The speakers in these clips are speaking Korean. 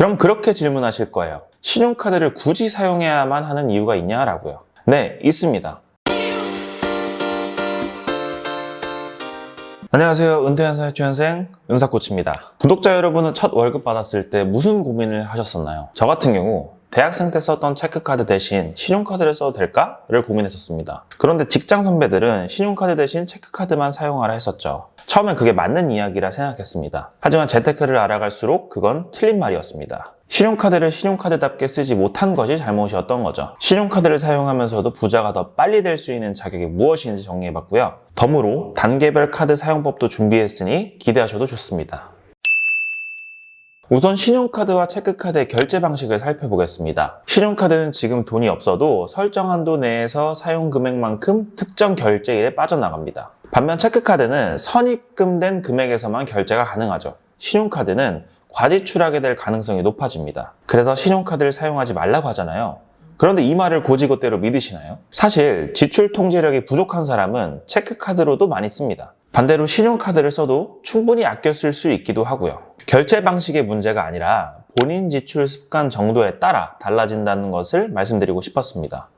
그럼 그렇게 질문하실 거예요. 신용카드를 굳이 사용해야만 하는 이유가 있냐라고요. 네, 있습니다. 안녕하세요. 은퇴연사 유치원생 은사코치입니다. 구독자 여러분은 첫 월급 받았을 때 무슨 고민을 하셨었나요? 저 같은 경우 대학생 때 썼던 체크카드 대신 신용카드를 써도 될까?를 고민했었습니다. 그런데 직장 선배들은 신용카드 대신 체크카드만 사용하라 했었죠. 처음엔 그게 맞는 이야기라 생각했습니다. 하지만 재테크를 알아갈수록 그건 틀린 말이었습니다. 신용카드를 신용카드답게 쓰지 못한 것이 잘못이었던 거죠. 신용카드를 사용하면서도 부자가 더 빨리 될 수 있는 자격이 무엇인지 정리해봤고요. 덤으로 단계별 카드 사용법도 준비했으니 기대하셔도 좋습니다. 우선 신용카드와 체크카드의 결제 방식을 살펴보겠습니다. 신용카드는 지금 돈이 없어도 설정 한도 내에서 사용 금액만큼 특정 결제일에 빠져나갑니다. 반면 체크카드는 선입금된 금액에서만 결제가 가능하죠. 신용카드는 과지출하게 될 가능성이 높아집니다. 그래서 신용카드를 사용하지 말라고 하잖아요. 그런데 이 말을 고지고대로 믿으시나요? 사실 지출 통제력이 부족한 사람은 체크카드로도 많이 씁니다. 반대로 신용카드를 써도 충분히 아껴 쓸 수 있기도 하고요. 결제 방식의 문제가 아니라 본인 지출 습관 정도에 따라 달라진다는 것을 말씀드리고 싶었습니다.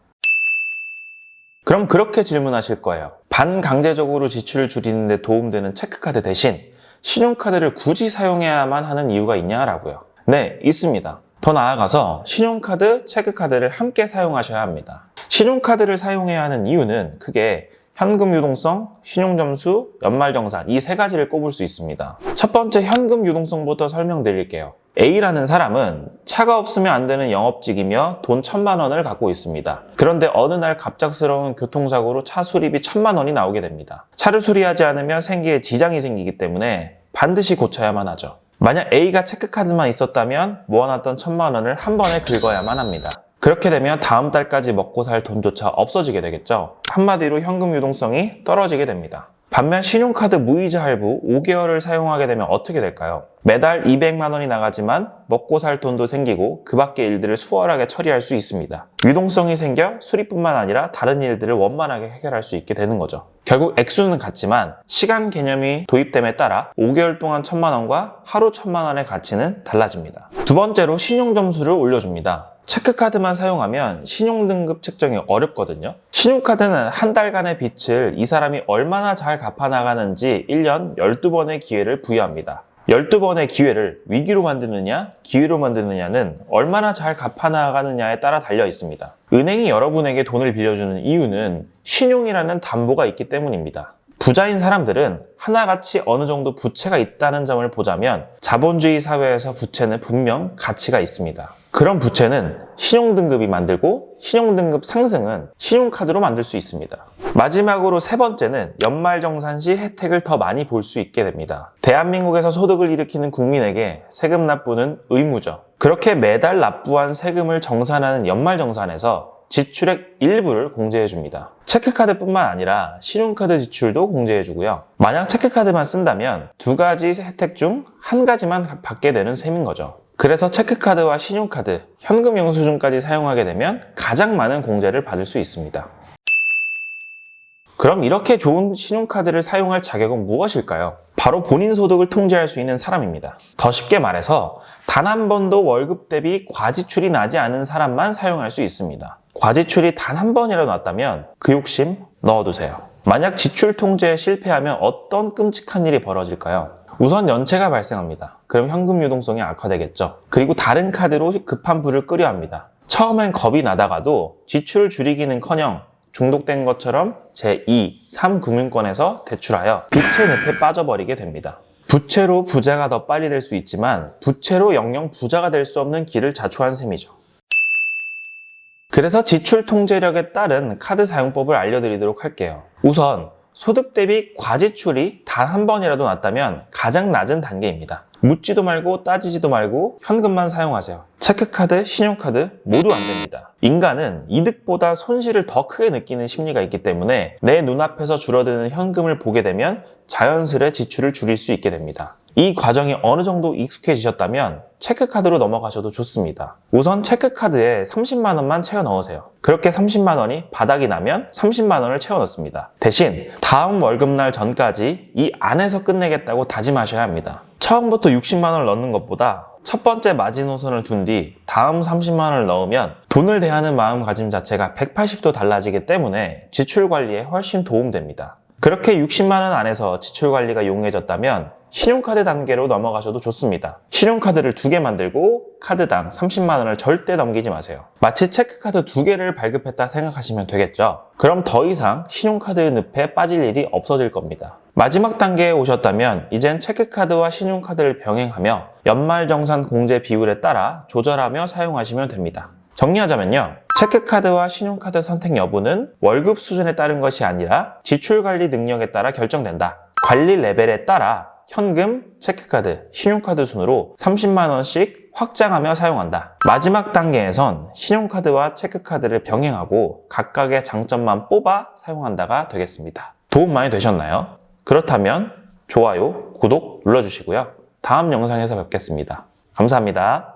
그럼 그렇게 질문하실 거예요. 반강제적으로 지출을 줄이는 데 도움되는 체크카드 대신 신용카드를 굳이 사용해야만 하는 이유가 있냐라고요. 네, 있습니다. 더 나아가서 신용카드, 체크카드를 함께 사용하셔야 합니다. 신용카드를 사용해야 하는 이유는 크게 현금 유동성, 신용점수, 연말정산 이 세 가지를 꼽을 수 있습니다. 첫 번째 현금 유동성부터 설명드릴게요. A라는 사람은 차가 없으면 안 되는 영업직이며 돈 천만 원을 갖고 있습니다. 그런데 어느 날 갑작스러운 교통사고로 차 수리비 천만 원이 나오게 됩니다. 차를 수리하지 않으면 생계에 지장이 생기기 때문에 반드시 고쳐야만 하죠. 만약 A가 체크카드만 있었다면 모아놨던 천만 원을 한 번에 긁어야만 합니다. 그렇게 되면 다음 달까지 먹고 살 돈조차 없어지게 되겠죠. 한마디로 현금 유동성이 떨어지게 됩니다. 반면 신용카드 무이자 할부 5개월을 사용하게 되면 어떻게 될까요? 매달 200만 원이 나가지만 먹고 살 돈도 생기고 그 밖의 일들을 수월하게 처리할 수 있습니다. 유동성이 생겨 수리뿐만 아니라 다른 일들을 원만하게 해결할 수 있게 되는 거죠. 결국 액수는 같지만 시간 개념이 도입됨에 따라 5개월 동안 천만 원과 하루 천만 원의 가치는 달라집니다. 두 번째로 신용 점수를 올려줍니다. 체크카드만 사용하면 신용등급 책정이 어렵거든요. 신용카드는 한 달간의 빚을 이 사람이 얼마나 잘 갚아나가는지 1년 12번의 기회를 부여합니다. 12번의 기회를 위기로 만드느냐, 기회로 만드느냐는 얼마나 잘 갚아나가느냐에 따라 달려 있습니다. 은행이 여러분에게 돈을 빌려주는 이유는 신용이라는 담보가 있기 때문입니다. 부자인 사람들은 하나같이 어느 정도 부채가 있다는 점을 보자면 자본주의 사회에서 부채는 분명 가치가 있습니다. 그런 부채는 신용등급이 만들고 신용등급 상승은 신용카드로 만들 수 있습니다. 마지막으로 세 번째는 연말정산 시 혜택을 더 많이 볼 수 있게 됩니다. 대한민국에서 소득을 일으키는 국민에게 세금 납부는 의무죠. 그렇게 매달 납부한 세금을 정산하는 연말정산에서 지출액 일부를 공제해 줍니다. 체크카드뿐만 아니라 신용카드 지출도 공제해 주고요. 만약 체크카드만 쓴다면 두 가지 혜택 중 한 가지만 받게 되는 셈인 거죠. 그래서 체크카드와 신용카드, 현금 영수증까지 사용하게 되면 가장 많은 공제를 받을 수 있습니다. 그럼 이렇게 좋은 신용카드를 사용할 자격은 무엇일까요? 바로 본인 소득을 통제할 수 있는 사람입니다. 더 쉽게 말해서 단 한 번도 월급 대비 과지출이 나지 않은 사람만 사용할 수 있습니다. 과지출이 단 한 번이라도 났다면 그 욕심 넣어두세요. 만약 지출 통제에 실패하면 어떤 끔찍한 일이 벌어질까요? 우선 연체가 발생합니다. 그럼 현금 유동성이 악화되겠죠. 그리고 다른 카드로 급한 불을 끄려 합니다. 처음엔 겁이 나다가도 지출을 줄이기는커녕 중독된 것처럼 제2, 3금융권에서 대출하여 빚의 늪에 빠져버리게 됩니다. 부채로 부자가 더 빨리 될 수 있지만 부채로 영영 부자가 될 수 없는 길을 자초한 셈이죠. 그래서 지출 통제력에 따른 카드 사용법을 알려드리도록 할게요. 우선 소득 대비 과지출이 단 한 번이라도 났다면 가장 낮은 단계입니다. 묻지도 말고 따지지도 말고 현금만 사용하세요. 체크카드, 신용카드 모두 안 됩니다. 인간은 이득보다 손실을 더 크게 느끼는 심리가 있기 때문에 내 눈앞에서 줄어드는 현금을 보게 되면 자연스레 지출을 줄일 수 있게 됩니다. 이 과정이 어느 정도 익숙해지셨다면 체크카드로 넘어가셔도 좋습니다. 우선 체크카드에 30만 원만 채워 넣으세요. 그렇게 30만 원이 바닥이 나면 30만 원을 채워 넣습니다. 대신 다음 월급날 전까지 이 안에서 끝내겠다고 다짐하셔야 합니다. 처음부터 60만 원을 넣는 것보다 첫 번째 마지노선을 둔 뒤 다음 30만 원을 넣으면 돈을 대하는 마음가짐 자체가 180도 달라지기 때문에 지출 관리에 훨씬 도움됩니다. 그렇게 60만 원 안에서 지출 관리가 용이해졌다면 신용카드 단계로 넘어가셔도 좋습니다. 신용카드를 두 개 만들고 카드당 30만 원을 절대 넘기지 마세요. 마치 체크카드 두 개를 발급했다 생각하시면 되겠죠. 그럼 더 이상 신용카드 늪에 빠질 일이 없어질 겁니다. 마지막 단계에 오셨다면 이젠 체크카드와 신용카드를 병행하며 연말정산 공제 비율에 따라 조절하며 사용하시면 됩니다. 정리하자면요. 체크카드와 신용카드 선택 여부는 월급 수준에 따른 것이 아니라 지출 관리 능력에 따라 결정된다. 관리 레벨에 따라 현금, 체크카드, 신용카드 순으로 30만원씩 확장하며 사용한다. 마지막 단계에선 신용카드와 체크카드를 병행하고 각각의 장점만 뽑아 사용한다가 되겠습니다. 도움 많이 되셨나요? 그렇다면 좋아요, 구독 눌러주시고요. 다음 영상에서 뵙겠습니다. 감사합니다.